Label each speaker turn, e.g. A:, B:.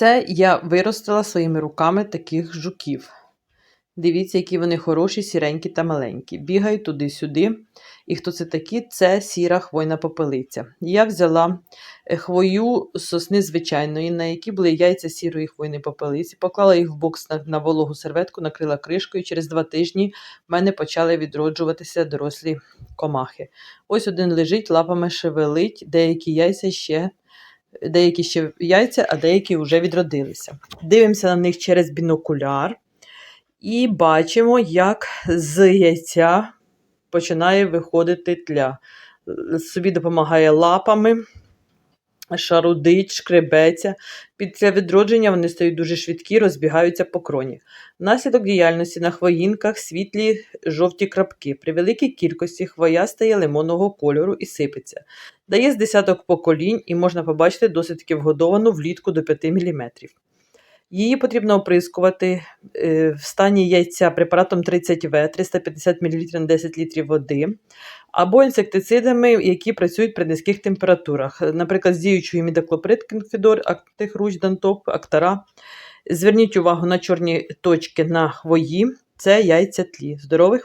A: Це я виростила своїми руками таких жуків. Дивіться, які вони хороші, сіренькі та маленькі. Бігають туди-сюди. І хто це такі? Це сіра хвойна попелиця. Я взяла е, хвою сосни звичайної, на якій були яйця сірої хвойної попелиці, поклала їх в бокс на, на вологу серветку, накрила кришкою. Через два тижні в мене почали відроджуватися дорослі комахи. Ось один лежить, лапами шевелить, деякі яйця ще. Деякі ще яйця, а деякі вже відродилися. Дивимося на них через бінокуляр і бачимо, як з яйця починає виходити тля. Собі допомагає лапами, шарудить, шкребеться. Після відродження вони стають дуже швидкі, розбігаються по кроні. Внаслідок діяльності на хвоїнках світлі жовті крапки. При великій кількості хвоя стає лимонного кольору і сипеться. Дає з десяток поколінь і можна побачити досить таки вгодовану влітку до 5 мм. Її потрібно оприскувати е, в стані яйця препаратом 30В 350 мл на 10 літрів води, або інсектицидами, які працюють при низьких температурах, наприклад, з діючою мідоклоприд, Кінфідор, Актихруч, Дантоп, Актара. Зверніть увагу на чорні точки на хвої, це яйця тлі. Здорових